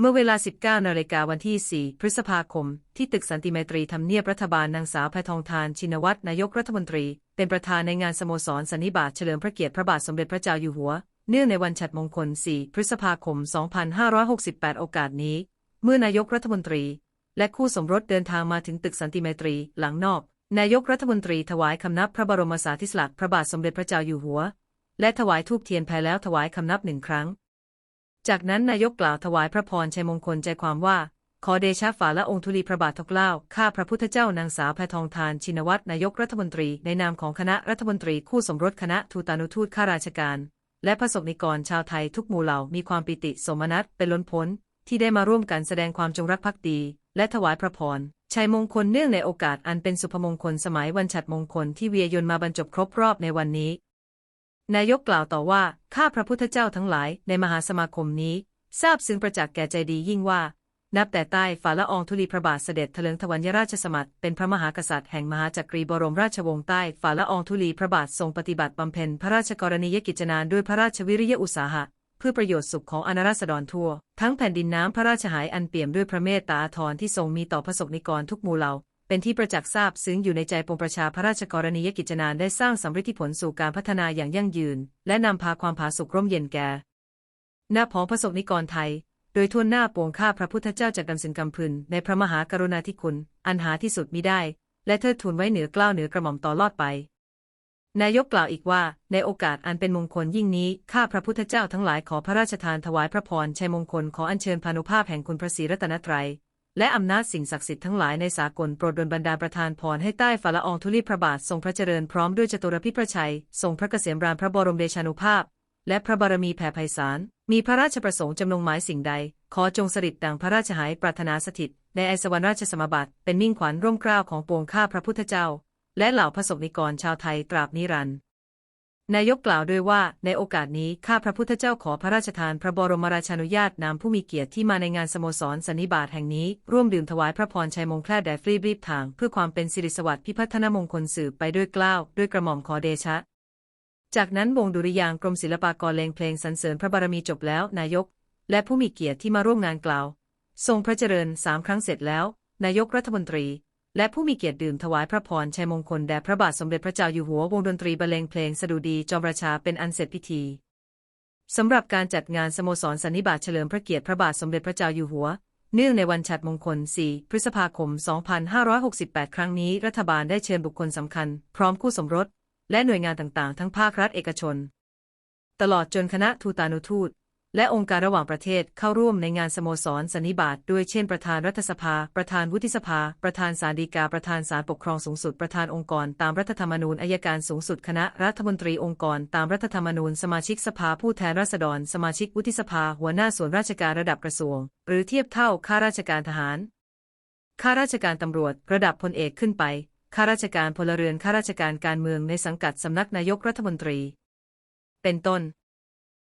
เมื่อเวลา 19 นาฬิกาวันที่ 4 พฤษภาคม ที่ตึกสันติไมตรีทำเนียบรัฐบาลนางสาวแพทองทานชินวัตรนายกรัฐมนตรี เป็นประธานในงานสโมสรสันนิบาตเฉลิมพระเกียรติพระบาทสมเด็จพระเจ้าอยู่หัว เนื่องในวันฉัตรมงคล 4 พฤษภาคม 2568 โอกาสนี้ เมื่อนายกรัฐมนตรี และคู่สมรสเดินทางมาถึงตึกสันติไมตรีหลังนอก นายกรัฐมนตรีถวายคำนับพระบรมสาธิสลักษณ์พระบาทสมเด็จพระเจ้าอยู่หัว และถวายทูปเทียนแผ่แล้วถวายคำนับหนึ่งครั้ง จากนั้นนายกกล่าวถวายพระพรชัยมงคลใจความว่า ขอเดชะฝ่าละองค์ธุลีพระบาททกเล้าข้าพระพุทธเจ้านางสาวแพทองทานชินวัตรนายกรัฐมนตรีในนามของคณะรัฐมนตรีคู่สมรสคณะทูตานุทูตข้าราชการ และพระสงฆ์นิกรชาวไทยทุกหมู่เหล่ามีความปิติสมนัตเป็นล้นพ้น ที่ได้มาร่วมกันแสดงความจงรักภักดี และถวายพระพรชัยมงคลเนื่องในโอกาสอันเป็นสุพมงคลสมัยวันฉัตรมงคลที่เวียยนมาบรรจบครบรอบในวันนี้ นายกกล่าวต่อว่า ข้าพระพุทธเจ้าทั้งหลายในมหาสมาคมนี้ ทราบซึ้งประจักษ์แก่ใจดียิ่งว่า นับแต่ใต้ฝ่าละอองธุลีพระบาทเสด็จเถลิงทวัญราชสมัติเป็นพระมหากษัตริย์แห่งมหาจักรีบรมราชวงศ์ใต้ฝ่าละอองธุลีพระบาททรงปฏิบัติบำเพ็ญพระราชกรณียกิจนานด้วยพระราชวิริยอุตสาหะเพื่อประโยชน์สุขของอนาราษฎรทั่ว ทั้งแผ่นดินน้ำพระราชหายอันเปี่ยมด้วยพระเมตตาอาทรที่ทรงมีต่อพระสงนิกรทุกหมู่เหล่า เป็นที่ประจักษ์ทราบซึ้งอยู่ในใจปวงประชาพระราชกรณียกิจนานได้สร้างสำฤทธิผลสู่การพัฒนาอย่างยั่งยืน และนำพาความผาสุกร่มเย็นแก่หน้าพ้องพระสงนิกรไทย โดยทั่วหน้าปวงข้าพระพุทธเจ้าจากกำสินกำพึนในพระมหากรุณาธิคุณ อันหาที่สุดมิได้ และเทิดทูนไว้เหนือกล้าวเหนือกระหม่อมต่อลอดไปนายกกล่าวอีกว่า ในโอกาสอันเป็นมงคลยิ่งนี้ ข้าพระพุทธเจ้าทั้งหลายขอพระราชทานถวายพระพรชัยมงคลขออัญเชิญพานุภาพแห่งคุณพระศรีรัตนตรัย และอำนาจสิ่งศักดิ์สิทธิ์ทั้งหลายในสากลโปรดดลบันดาลประทานพรให้ใต้ฝ่าละอองธุลีพระบาททรงพระเจริญพร้อมด้วยจตุรพิพระชัย ทรงพระเกษมรานพระบรมเดชานุภาพ และพระบารมีแผ่ไพศาล มีพระราชประสงค์จำนงหมายสิ่งใด ขอจงสริดดังพระราชหายปรารถนาสถิต ในไอสวรรค์ราชสมบัติเป็นมิ่งขวัญร่มเกล้าของปวงข้าพระพุทธเจ้า และเหล่าพระสงฆ์นิกรชาวไทยตราบนิรันดร์ นายกกล่าวด้วยว่า ในโอกาสนี้ข้าพระพุทธเจ้าขอพระราชทานพระบรมราชานุญาตนามผู้มีเกียรติที่มาในงานสโมสรสันนิบาตแห่งนี้ ร่วมดื่มถวายพระพรชัยมงคลแด่ฟรีบรีบทาง เพื่อความเป็นสิริสวัสดิ์พิพัฒนมงคลสืบไปด้วยกล้าว ด้วยกระหม่อมขอเดชะ จากนั้นวงดุริยางกรมศิลปากรเลงเพลงสรรเสริญพระบารมีจบแล้ว นายก และผู้มีเกียรติที่มาร่วมงานกล่าว ทรงพระเจริญสามครั้งเสร็จแล้ว นายกรัฐมนตรี และผู้มีเกียรติดื่มถวายพระพรชัยมงคลแด่พระบาทสมเด็จพระเจ้าอยู่หัววงดนตรีบรรเลงเพลงสดุดีจอมราชาเป็นอันเสร็จพิธีสำหรับการจัดงานสโมสรสันนิบาตเฉลิมพระเกียรติพระบาทสมเด็จพระเจ้าอยู่หัว เนื่องในวันฉัตรมงคล 4 พฤษภาคม 2568 ครั้งนี้รัฐบาลได้เชิญบุคคลสำคัญ พร้อมคู่สมรส และหน่วยงานต่างๆ ทั้งภาครัฐเอกชน ตลอดจนคณะทูตานุทูต และองค์การระหว่างประเทศเข้าร่วมในงานสโมสรสันนิบาตด้วยเช่นประธานรัฐสภา ประธานวุฒิสภา ประธานศาลฎีกา ประธานศาลปกครองสูงสุด ประธานองค์กร ตามรัฐธรรมนูญอายการสูงสุด คณะรัฐมนตรีองค์กร ตามรัฐธรรมนูญ สมาชิกสภาผู้แทนราษฎร สมาชิกวุฒิสภา หัวหน้าส่วนราชการระดับกระทรวง หรือเทียบเท่าข้าราชการทหาร ข้าราชการตำรวจ ระดับพลเอกขึ้นไป ข้าราชการพลเรือน ข้าราชการการเมืองในสังกัดสำนักนายกรัฐมนตรี เป็นต้น